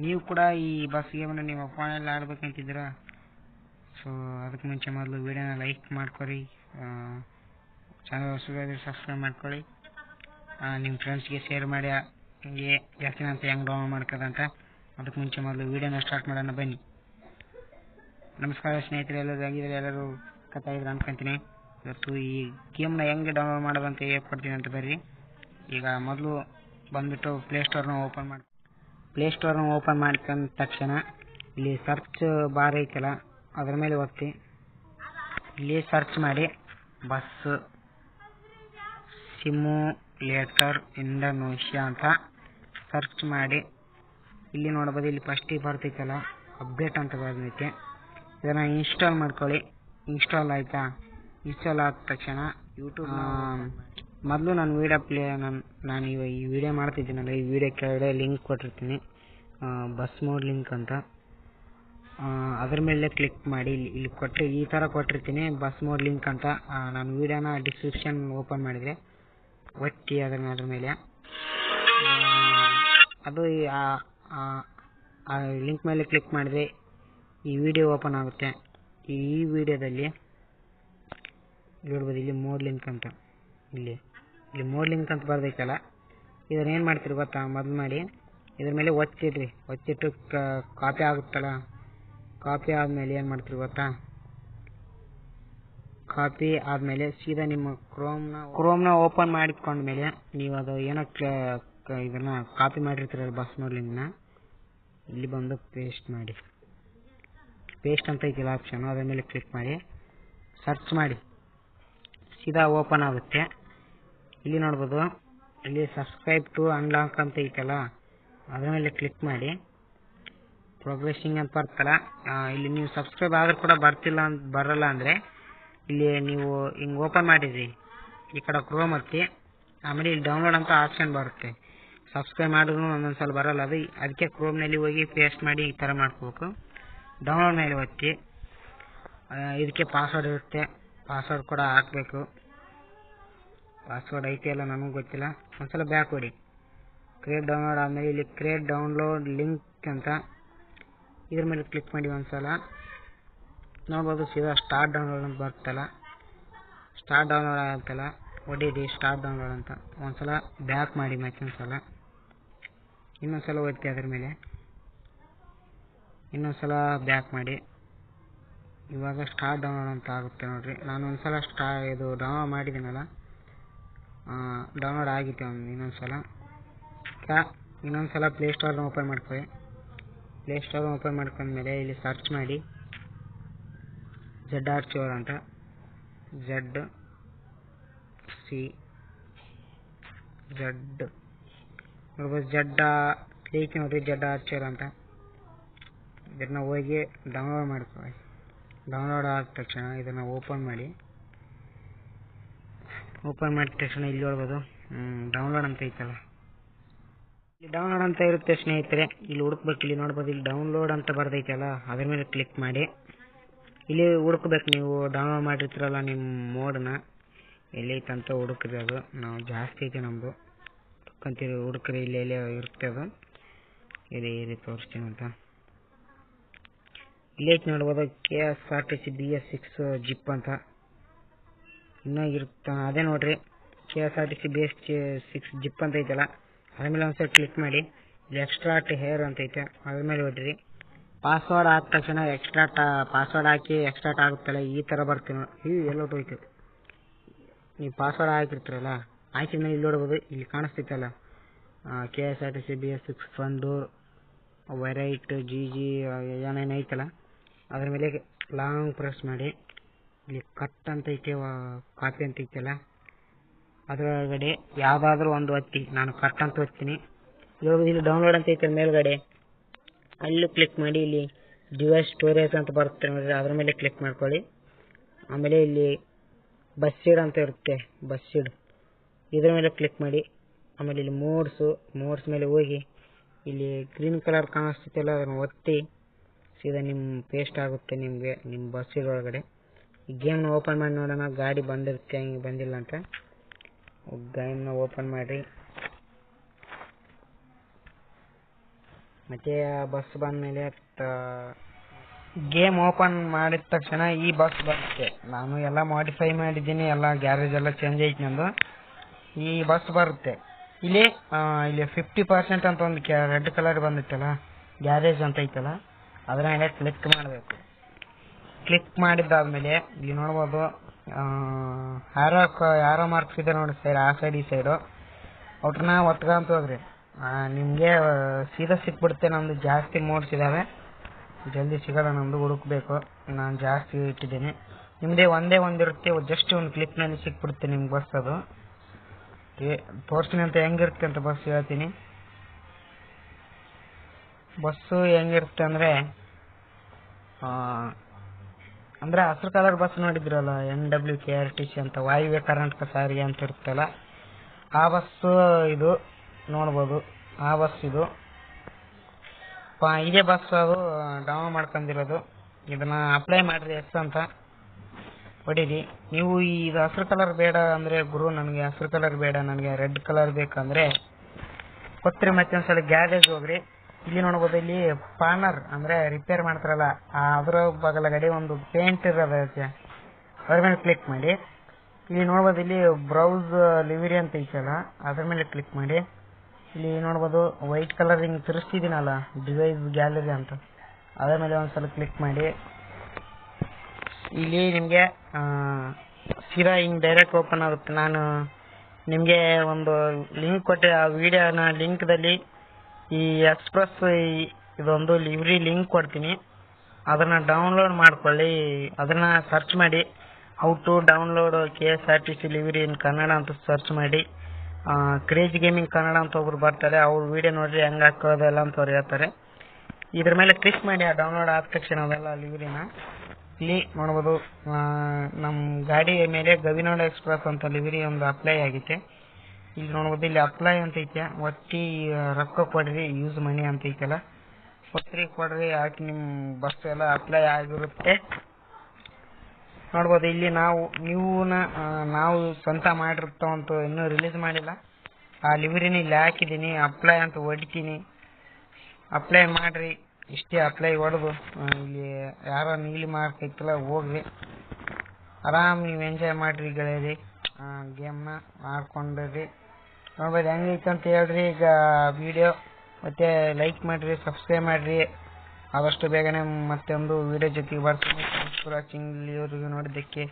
ನೀವು ಕೂಡ ಈ ಬಸ್ ಗೇಮನ್ನು ನಿಮ್ಮ ಫೋನಲ್ಲಿ ಆಡ್ಬೇಕಂತಿದ್ದೀರಾ? ಸೊ ಅದಕ್ಕೆ ಮುಂಚೆ ಮೊದಲು ವಿಡಿಯೋನ ಲೈಕ್ ಮಾಡ್ಕೊರಿ ಚಾನಲ್ ಹೊಸದಾದ್ರೆ ಸಬ್ಸ್ಕ್ರೈಬ್ ಮಾಡ್ಕೊಳ್ಳಿ. ನಿಮ್ಮ ಫ್ರೆಂಡ್ಸ್ಗೆ ಶೇರ್ ಮಾಡಿ. ಹಂಗೆ ಅಂತ ಹೆಂಗೆ ಡೌನ್ಲೋಡ್ ಮಾಡ್ಕೋದಂತ ಅದಕ್ಕೆ ಮುಂಚೆ ಮೊದಲು ವಿಡಿಯೋನ ಸ್ಟಾರ್ಟ್ ಮಾಡೋಣ ಬನ್ನಿ. ನಮಸ್ಕಾರ ಸ್ನೇಹಿತರೆ, ಎಲ್ಲರೂ ಹೆಂಗಿದ್ರೆ ಎಲ್ಲರೂ ಕಥಾಯಿದ್ರು ಅನ್ಕೊಂತೀನಿ. ಇವತ್ತು ಈ ಗೇಮ್ನ ಹೆಂಗೆ ಡೌನ್ಲೋಡ್ ಮಾಡೋದಂತ ಹೇಳ್ಕೊಡ್ತೀನಿ ಅಂತ ಬರ್ರಿ. ಈಗ ಮೊದಲು ಬಂದುಬಿಟ್ಟು ಪ್ಲೇಸ್ಟೋರ್ನ ಓಪನ್ ಮಾಡಿ ಪ್ಲೇಸ್ಟೋರ್ನ ಓಪನ್ ಮಾಡ್ಕೊಂಡ ತಕ್ಷಣ ಇಲ್ಲಿ ಸರ್ಚ್ ಬಾರ್ ಐತಲ್ಲ ಅದ್ರ ಮೇಲೆ ಒತ್ತಿ ಇಲ್ಲಿ ಸರ್ಚ್ ಮಾಡಿ ಬಸ್ ಸಿಮ್ಯುಲೇಟರ್ ಇಂಡೋನೇಷ್ಯಾ ಅಂತ ಸರ್ಚ್ ಮಾಡಿ. ಇಲ್ಲಿ ನೋಡ್ಬೋದು ಇಲ್ಲಿ ಫಸ್ಟಿಗೆ ಬರ್ತೈತಲ್ಲ ಅಪ್ಡೇಟ್ ಅಂತ ಬರ್ತೈತೆ. ಇದನ್ನು ಇನ್ಸ್ಟಾಲ್ ಮಾಡ್ಕೊಳ್ಳಿ. ಇನ್ಸ್ಟಾಲ್ ಆಯಿತಾ? ಇನ್ಸ್ಟಾಲ್ ಆದ ತಕ್ಷಣ ಯೂಟ್ಯೂಬ್ ಮೊದಲು ನಾನು ವೀಡಿಯೋ ಪ್ಲೇ ನಾನು ನಾನು ಇವಾಗ ಈ ವಿಡಿಯೋ ಮಾಡ್ತಿದ್ದೀನಲ್ಲ, ಈ ವಿಡಿಯೋ ಕೆಳಗಡೆ ಲಿಂಕ್ ಕೊಟ್ಟಿರ್ತೀನಿ. ಬಸ್ ಮೋಡ್ ಲಿಂಕ್ ಅಂತ. ಅದ್ರ ಮೇಲೆ ಕ್ಲಿಕ್ ಮಾಡಿ ಇಲ್ಲಿ ಇಲ್ಲಿ ಕೊಟ್ಟು ಈ ಥರ ಕೊಟ್ಟಿರ್ತೀನಿ ಬಸ್ ಮೋಡ್ ಲಿಂಕ್ ಅಂತ. ನಾನು ವಿಡಿಯೋನ ಡಿಸ್ಕ್ರಿಪ್ಷನ್ ಓಪನ್ ಮಾಡಿದರೆ ಒಟ್ಟಿ ಅದ್ರ ಅದ್ರ ಮೇಲೆ. ಅದು ಆ ಲಿಂಕ್ ಮೇಲೆ ಕ್ಲಿಕ್ ಮಾಡಿದರೆ ಈ ವಿಡಿಯೋ ಓಪನ್ ಆಗುತ್ತೆ. ಈ ವಿಡಿಯೋದಲ್ಲಿ ನೋಡ್ಬೋದು, ಇಲ್ಲಿ ಮೋಡ್ ಲಿಂಕ್ ಅಂತ. ಇಲ್ಲಿ. ಇಲ್ಲಿ ಮೋಡ್ಲಿಂಗ್ ಅಂತ ಬರ್ದೈತಲ್ಲ ಇದನ್ನ ಏನು ಮಾಡ್ತೀರಿ ಗೊತ್ತಾ? ಮೊದಲು ಮಾಡಿ. ಇದ್ರ ಮೇಲೆ ಒಚ್ಚಿಡ್ರಿ. ಒಚ್ಚಿಟ್ಟು ಕಾಪಿ ಆಗುತ್ತಲ್ಲ? ಕಾಪಿ ಆದಮೇಲೆ ಏನು ಮಾಡ್ತೀರಿ ಗೊತ್ತಾ? ಕಾಪಿ ಆದಮೇಲೆ ಸೀದಾ ನಿಮ್ಮ ಕ್ರೋಮ್ನ ಕ್ರೋಮ್ನ ಓಪನ್ ಮಾಡಿಕೊಂಡ್ಮೇಲೆ ನೀವು ಅದು ಏನೋ ಇದನ್ನ ಕಾಪಿ ಮಾಡಿರ್ತೀರಲ್ಲ ಬಸ್ ಮೋಡ್ಲಿಂಗ್ನ ಇಲ್ಲಿ ಬಂದು ಪೇಸ್ಟ್ ಮಾಡಿ. ಪೇಸ್ಟ್ ಅಂತ ಐತಿಲ್ಲ ಆಪ್ಷನ್ ಅದ್ರ ಮೇಲೆ ಕ್ಲಿಕ್ ಮಾಡಿ. ಸರ್ಚ್ ಮಾಡಿ. ಸೀದಾ ಓಪನ್ ಆಗುತ್ತೆ. ಇಲ್ಲಿ ನೋಡ್ಬೋದು. ಇಲ್ಲಿ ಸಬ್ಸ್ಕ್ರೈಬ್ ಟು ಅನ್ಲಾಕ್ ಅಂತ ಐತಲ್ಲ, ಅದ್ರ ಮೇಲೆ ಕ್ಲಿಕ್ ಮಾಡಿ. ಪ್ರೋಗ್ರೆಸಿಂಗ್ ಅಂತ ಬರ್ತಲ್ಲ. ಇಲ್ಲಿ ನೀವು ಸಬ್ಸ್ಕ್ರೈಬ್ ಆದರೂ ಕೂಡ ಬರ್ತಿಲ್ಲ ಅಂತ ಬರಲ್ಲ ಅಂದರೆ ಇಲ್ಲಿ ನೀವು ಹಿಂಗೆ ಓಪನ್ ಮಾಡಿದ್ರಿ, ಈ ಕಡೆ ಕ್ರೋಮ್ ಹತ್ತಿ, ಆಮೇಲೆ ಇಲ್ಲಿ ಡೌನ್ಲೋಡ್ ಅಂತ ಆಪ್ಷನ್ ಬರುತ್ತೆ. ಸಬ್ಸ್ಕ್ರೈಬ್ ಮಾಡಿದ್ರು ಒಂದೊಂದು ಸಲ ಬರಲ್ಲ, ಅದು, ಅದಕ್ಕೆ ಕ್ರೋಮ್ನಲ್ಲಿ ಹೋಗಿ ಪೇಸ್ಟ್ ಮಾಡಿ ಈ ಥರ ಮಾಡ್ಕೋಬೇಕು. ಡೌನ್ಲೋಡ್ ಮೇಲೆ ಒತ್ತಿ. ಇದಕ್ಕೆ ಪಾಸ್ವರ್ಡ್ ಇರುತ್ತೆ. ಪಾಸ್ವರ್ಡ್ ಕೂಡ ಹಾಕಬೇಕು. ಪಾಸ್ವರ್ಡ್ ಐತೆ ಅಲ್ಲ ನನಗೂ ಗೊತ್ತಿಲ್ಲ. ಒಂದ್ಸಲ ಬ್ಯಾಕ್ ಹೊಡಿ ಕ್ರಿಯೇಟ್ ಡೌನ್ಲೋಡ್ ಆದಮೇಲೆ ಇಲ್ಲಿ ಕ್ರಿಯೇಟ್ ಡೌನ್ಲೋಡ್ ಲಿಂಕ್ ಅಂತ ಇದ್ರ ಮೇಲೆ ಕ್ಲಿಕ್ ಮಾಡಿ ಒಂದ್ಸಲ. ನೋಡ್ಬೋದು ಸೀದಾ ಸ್ಟಾರ್ಟ್ ಡೌನ್ಲೋಡ್ ಅಂತ ಬರ್ತಲ್ಲ ಸ್ಟಾರ್ಟ್ ಡೌನ್ಲೋಡ್ ಆಗುತ್ತಲ್ಲ. ಹೊಡೀರಿ ಸ್ಟಾರ್ಟ್ ಡೌನ್ಲೋಡ್ ಅಂತ. ಒಂದ್ಸಲ ಬ್ಯಾಕ್ ಮಾಡಿ ಮತ್ತೊಂದ್ಸಲ ಇನ್ನೊಂದ್ಸಲ ಒತ್ತಿ ಅದ್ರ ಮೇಲೆ. ಇನ್ನೊಂದ್ಸಲ ಬ್ಯಾಕ್ ಮಾಡಿ. ಇವಾಗ ಸ್ಟಾರ್ಟ್ ಡೌನ್ಲೋಡ್ ಅಂತ ಆಗುತ್ತೆ ನೋಡಿರಿ. ನಾನು ಒಂದ್ಸಲ ಸ್ಟಾ ಇದು ಡೌನ್ಲೋಡ್ ಮಾಡಿದ್ದೀನಲ್ಲ. ಡೌನ್ಲೋಡ್ ಆಗಿತ್ತು ಒಂದು ಇನ್ನೊಂದ್ಸಲ ಕ್ಯಾ, ಇನ್ನೊಂದು ಸಲ ಪ್ಲೇಸ್ಟೋರ್ನ ಓಪನ್ ಮಾಡ್ಕೊಳ್ಳಿ ಪ್ಲೇಸ್ಟೋರ್ನ ಓಪನ್ ಮಾಡ್ಕೊಂಡ್ಮೇಲೆ ಇಲ್ಲಿ ಸರ್ಚ್ ಮಾಡಿ. ಜೆಡ್ ಆರ್ ಚೋರ್ ಅಂತ. ಜೆಡ್ ಸಿ ಜೆಡ್ ನೋಡ್ಬೋದು ಜಡ್ಡ ಕ್ಲಿಕ್ ನೋಡಿ ಜೆಡ್ ಆರ್ ಚೋರ್ ಅಂತ. ಇದನ್ನ ಹೋಗಿ ಡೌನ್ಲೋಡ್ ಮಾಡ್ಕೊಳ್ಳಿ ಡೌನ್ಲೋಡ್ ಆದ ತಕ್ಷಣ ಇದನ್ನು ಓಪನ್ ಮಾಡಿ. ಓಪನ್ ಮಾಡಿದ ತಕ್ಷಣ ಇಲ್ಲಿ ನೋಡ್ಬೋದು. ಡೌನ್ಲೋಡ್ ಅಂತ ಐತಲ್ಲ. ಇಲ್ಲಿ ಡೌನ್ಲೋಡ್ ಅಂತ ಇರುತ್ತೆ ಸ್ನೇಹಿತರೆ. ಇಲ್ಲಿ ಹುಡುಕ್ಬೇಕು, ಇಲ್ಲಿ ನೋಡ್ಬೋದು, ಇಲ್ಲಿ ಡೌನ್ಲೋಡ್ ಅಂತ ಬರ್ದೈತಲ್ಲ, ಅದ್ರ ಮೇಲೆ ಕ್ಲಿಕ್ ಮಾಡಿ. ಇಲ್ಲಿ ಹುಡುಕ್ಬೇಕು ನೀವು ಡೌನ್ಲೋಡ್ ಮಾಡಿರ್ತೀರಲ್ಲ ನಿಮ್ಮ ಮೋಡನ್ನ ಎಲ್ಲೈತಂತ ಹುಡುಕ್ರಿ ಅದು. ನಾವು ಜಾಸ್ತಿ ಐತೆ ನಮ್ಮದು ಹುಡ್ಕಂತೀರಿ, ಹುಡುಕ್ರಿ, ಇಲ್ಲಿ ಎಲ್ಲೇ ಇರುತ್ತೆ ಅದು. ಇದೆ ಇಲ್ಲಿ ತೋರಿಸ್ತೀನಿ ಅಂತ. ಇಲ್ಲೈತೆ ನೋಡ್ಬೋದು K S R T C B S six zip ಅಂತ. ಇನ್ನೂ ಇರುತ್ತ ಅದೇ ನೋಡ್ರಿ. K S R T C base six zip ಅಂತ ಐತಲ್ಲ, ಅದ್ರ ಮೇಲೆ ಒಂದ್ಸಲ ಕ್ಲಿಕ್ ಮಾಡಿ. ಇಲ್ಲಿ ಎಕ್ಸ್ಟ್ರಾ ಟಿ ಹೇರ್ ಅಂತ ಐತೆ. ಅದ್ರ ಮೇಲೆ ಹೊಡ್ರಿ ಪಾಸ್ವರ್ಡ್ ಆದ ತಕ್ಷಣ ಎಕ್ಸ್ಟ್ರಾ ಟಾ ಪಾಸ್ವರ್ಡ್ ಹಾಕಿ ಎಕ್ಸ್ಟ್ರಾ ಆಗುತ್ತಲ್ಲ, ಈ ಥರ ಬರ್ತೀನಿ ಈ ಎಲ್ಲ ಹೋಯ್ತು. ನೀವು ಪಾಸ್ವರ್ಡ್ ಹಾಕಿರ್ತೀರಲ್ಲ ಹಾಕಿದ ಮೇಲೆ ಇಲ್ಲಿ ನೋಡ್ಬೋದು, ಇಲ್ಲಿ ಕಾಣಿಸ್ತೈತಲ್ಲ. K S R T C B S six fund ವೆರೈಟ್ ಜಿ ಜಿ ಏನೇನು ಐತಲ್ಲ, ಅದ್ರ ಮೇಲೆ ಲಾಂಗ್ ಪ್ರೆಸ್ ಮಾಡಿ. ಇಲ್ಲಿ ಕಟ್ ಅಂತ ಐತೆ ಕಾಪಿ ಅಂತ ಐತಲ್ಲ. ಅದರೊಳಗಡೆ ಯಾವುದಾದ್ರೂ ಒಂದು ಒತ್ತಿ ನಾನು ಕಟ್ ಅಂತ ಒತ್ತೀನಿ ಇವಾಗ ಇಲ್ಲಿ ಡೌನ್ಲೋಡ್ ಅಂತ ಐತೆ ಮೇಲ್ಗಡೆ. ಅಲ್ಲಿ ಕ್ಲಿಕ್ ಮಾಡಿ, ಇಲ್ಲಿ ಡಿವೈಸ್ ಸ್ಟೋರೇಜ್ ಅಂತ ಬರುತ್ತೆ ನೋಡಿದ್ರೆ ಅದ್ರ ಮೇಲೆ ಕ್ಲಿಕ್ ಮಾಡ್ಕೊಳ್ಳಿ. ಆಮೇಲೆ ಇಲ್ಲಿ ಬಸ್ ಸೀಡ್ ಅಂತ ಇರುತ್ತೆ ಬಸ್ ಸೀಡ್ ಇದ್ರ ಮೇಲೆ ಕ್ಲಿಕ್ ಮಾಡಿ, ಆಮೇಲೆ ಇಲ್ಲಿ ಮೋಡ್ಸು ಮೋಡ್ಸ್ ಮೇಲೆ ಹೋಗಿ, ಇಲ್ಲಿ ಗ್ರೀನ್ ಕಲರ್ ಕಾಣಿಸ್ತಿತ್ತಲ್ಲ, ಅದನ್ನು ಒತ್ತಿ, ಸೀದಾ ನಿಮ್ಮ ಪೇಸ್ಟ್ ಆಗುತ್ತೆ ನಿಮಗೆ ನಿಮ್ಮ ಬಸ್ ಒಳಗಡೆ. ಈ ಗೇಮ್ನ ಓಪನ್ ಮಾಡಿ ನೋಡೋಣ. ಗಾಡಿ ಬಂದಿರುತ್ತೆ, ಹಿಂಗೆ ಬಂದಿಲ್ಲ ಅಂತ. ಗೇಮ್ನ ಓಪನ್ ಮಾಡಿ ಮತ್ತೆ ಬಸ್ ಬಂದಮೇಲೆ ಗೇಮ್ ಓಪನ್ ಮಾಡಿದ ತಕ್ಷಣ ಈ ಬಸ್ ಬರುತ್ತೆ. ನಾನು ಎಲ್ಲ ಮಾಡಿಫೈ ಮಾಡಿದ್ದೀನಿ, ಎಲ್ಲ ಗ್ಯಾರೇಜ್ ಎಲ್ಲ ಚೇಂಜ್ ಐತಿ ನಂದು. ಈ ಬಸ್ ಬರುತ್ತೆ. ಇಲ್ಲಿ ಇಲ್ಲಿ ಫಿಫ್ಟಿ ಪರ್ಸೆಂಟ್ ಅಂತ ಒಂದು ರೆಡ್ ಕಲರ್ ಬಂದಿತ್ತಲ್ಲ ಗ್ಯಾರೇಜ್ ಅಂತ ಐತಲ್ಲ ಅದರ ಮೇಲೆ ಕ್ಲಿಕ್ ಮಾಡಬೇಕು. ಕ್ಲಿಕ್ ಮಾಡಿದ್ದಾದ್ಮೇಲೆ, ಇಲ್ಲಿ ನೋಡ್ಬೋದು ಯಾರೋ ಯಾರೋ ಮಾರ್ಕ್ಸ್ ಇದೆ ನೋಡಿ ಸೈಡ್ ಆ ಸೈಡ್ ಈ ಸೈಡು ಅವ್ರನ್ನ ಒತ್ಕೊಂತ ಹೋಗ್ರಿ. ನಿಮಗೆ ಸೀದಾ ಸಿಕ್ಬಿಡುತ್ತೆ ನಮ್ಮದು ಜಾಸ್ತಿ ಮೋಡ್ಸ್ ಇದ್ದಾವೆ ಜಲ್ದಿ ಸಿಗಲ್ಲ, ನಮ್ದು ಹುಡುಕ್ಬೇಕು. ನಾನು ಜಾಸ್ತಿ ಇಟ್ಟಿದ್ದೀನಿ. ನಿಮ್ಮದೇ ಒಂದೇ ಒಂದಿರುತ್ತೆ ಜಸ್ಟ್ ಒಂದು ಕ್ಲಿಕ್ನಲ್ಲಿ ಸಿಕ್ಬಿಡುತ್ತೆ ನಿಮ್ಗೆ ಬಸ್ ಅದು. ತೋರಿಸ್ತೀನಿ ಅಂತ ಹೆಂಗಿರುತ್ತೆ ಅಂತ ಬಸ್ ಹೇಳ್ತೀನಿ. ಬಸ್ಸು ಹೆಂಗಿರುತ್ತೆ ಅಂದರೆ ಅಂದರೆ ಹಸಿರು ಕಲರ್ ಬಸ್ ನೋಡಿದ್ರಲ್ಲ N W K R T C ಅಂತ ವಾಯುವ್ಯ ಕರ್ನಾಟಕ ಸಾರಿಗೆ ಅಂತ ಇರುತ್ತಲ್ಲ, ಆ ಬಸ್ಸು ಇದು ನೋಡ್ಬೋದು, ಆ ಬಸ್ ಇದು. ಇದೇ ಬಸ್ ಅದು ಡೌನ್ ಮಾಡ್ಕೊಂಡಿರೋದು. ಇದನ್ನ ಅಪ್ಲೈ ಮಾಡ್ರಿ ಎಸ್ ಅಂತ ಹೊಡೀರಿ. ನೀವು ಈ ಇದು ಹಸಿರು ಕಲರ್ ಬೇಡ ಅಂದರೆ ಗುರು, ನನಗೆ ಹಸಿರು ಕಲರ್ ಬೇಡ, ನನಗೆ ರೆಡ್ ಕಲರ್ ಬೇಕಂದ್ರೆ ಕೊತ್ರಿ ಮತ್ತೊಂದ್ಸಲ ಗ್ಯಾರೇಜ್ ಹೋಗ್ರಿ. ಇಲ್ಲಿ ನೋಡಬಹುದು ಇಲ್ಲಿ ಪಾರ್ನರ್ ಅಂದ್ರೆ ರಿಪೇರ್ ಮಾಡ್ತಾರಲ್ಲ, ಅದರ ಬಗಲಗಡೆ ಒಂದು ಪೇಂಟ್ ಇರೋದೈತೆ ಅದ್ರ ಮೇಲೆ ಕ್ಲಿಕ್ ಮಾಡಿ. ಇಲ್ಲಿ ನೋಡಬಹುದು ಇಲ್ಲಿ ಬ್ರೌಸ್ ಲಿವರಿ ಅಂತ ಐತಲ್ಲ ಅದ್ರ ಮೇಲೆ ಕ್ಲಿಕ್ ಮಾಡಿ. ಇಲ್ಲಿ ನೋಡಬಹುದು ವೈಟ್ ಕಲರ್ ಹಿಂಗ್ ಡಿವೈಸ್ ಗ್ಯಾಲರಿ ಅಂತ. ಅದ್ರ ಮೇಲೆ ಒಂದ್ಸಲ ಕ್ಲಿಕ್ ಮಾಡಿ. ಇಲ್ಲಿ ನಿಮಗೆ ಸಿರಾ ಹಿಂಗ್ ಡೈರೆಕ್ಟ್ ಓಪನ್ ಆಗುತ್ತೆ. ನಾನು ನಿಮಗೆ ಒಂದು ಲಿಂಕ್ ಕೊಟ್ಟೆ, ಆ ವಿಡಿಯೋನ ಲಿಂಕ್ದಲ್ಲಿ ಈ ಎಕ್ಸ್ಪ್ರೆಸ್ ಇದೊಂದು ಲಿವ್ರಿ ಲಿಂಕ್ ಕೊಡ್ತೀನಿ. ಅದನ್ನ ಡೌನ್ಲೋಡ್ ಮಾಡ್ಕೊಳ್ಳಿ. ಅದನ್ನ ಸರ್ಚ್ ಮಾಡಿ. How to download K S R T C livery in Kannada ಅಂತ ಸರ್ಚ್ ಮಾಡಿ. ಕ್ರೇಜ್ ಗೇಮಿಂಗ್ ಕನ್ನಡ ಅಂತ ಒಬ್ರು ಬರ್ತಾರೆ. ಅವ್ರ ವಿಡಿಯೋ ನೋಡ್ರಿ ಹೆಂಗ್ ಹಾಕೋದೆಲ್ಲ ಅಂತ ಅವ್ರು ಹೇಳ್ತಾರೆ. ಇದ್ರ ಮೇಲೆ ಕ್ಲಿಕ್ ಮಾಡಿ, ಆ ಡೌನ್ಲೋಡ್ ಆದ ತಕ್ಷಣ ಅವೆಲ್ಲ ಲಿವ್ರಿನ ಇಲ್ಲಿ ನೋಡ್ಬೋದು. ನಮ್ಮ ಗಾಡಿಯ ಗಾಡಿ ಮೇಲೆ ಗವಿನೋಡ ಎಕ್ಸ್ಪ್ರೆಸ್ ಅಂತ ಲಿವ್ರಿ ಒಂದು ಅಪ್ಲೈ ಆಗೈತೆ ಇಲ್ಲಿ ನೋಡ್ಬೋದು ಇಲ್ಲಿ ಅಪ್ಲೈ ಅಂತ ಐತೆ. ಒತ್ತಿ ರೊಕ್ಕ ಕೊಡ್ರಿ ಯೂಸ್ ಮನಿ ಅಂತ ಐತಲ್ಲ. ಒತ್ತಿ ಕೊಡ್ರಿ ಹಾಕಿ ನಿಮ್ಮ ಬಸ್ ಎಲ್ಲ ಅಪ್ಲೈ ಆಗಿರುತ್ತೆ. ನೋಡ್ಬೋದು ಇಲ್ಲಿ ನಾವು, ನೀವುನ ನಾವು ಸ್ವಂತ ಮಾಡಿರ್ತಾವಂತ ಇನ್ನೂ ರಿಲೀಸ್ ಮಾಡಿಲ್ಲ. ಆ ಲಿವರಿನ ಇಲ್ಲಿ ಹಾಕಿದ್ದೀನಿ ಅಪ್ಲೈ ಅಂತ ಹೊಡಿತೀನಿ. ಅಪ್ಲೈ ಮಾಡ್ರಿ, ಇಷ್ಟೇ ಅಪ್ಲೈ ಹೊಡೆದು ಇಲ್ಲಿ ಯಾರೋ ನೀಲಿ ಮಾರ್ಕ್ ಐತಲ್ಲ, ಹೋಗ್ರಿ. ಆರಾಮ್ ನೀವು ಎಂಜಾಯ್ ಮಾಡ್ರಿ ಗೆಳೆಯರಿ. ಗೇಮ್ನ ಆಡ್ಕೊಂಡ್ರಿ. ನೋಡ್ಬೋದು ಹೆಂಗೈತೆ ಅಂತ ಹೇಳ್ರಿ, ಈಗ ವಿಡಿಯೋ ಮತ್ತೆ ಲೈಕ್ ಮಾಡ್ರಿ ಸಬ್ಸ್ಕ್ರೈಬ್ ಮಾಡ್ರಿ. ಆದಷ್ಟು ಬೇಗನೆ ಮತ್ತೆ ಒಂದು ವಿಡಿಯೋ ಜೊತೆಗೆ ಬರ್ತೀನಿ. ಇಲ್ಲಿವರೆಗೂ ನೋಡಿದ್ದಕ್ಕೆ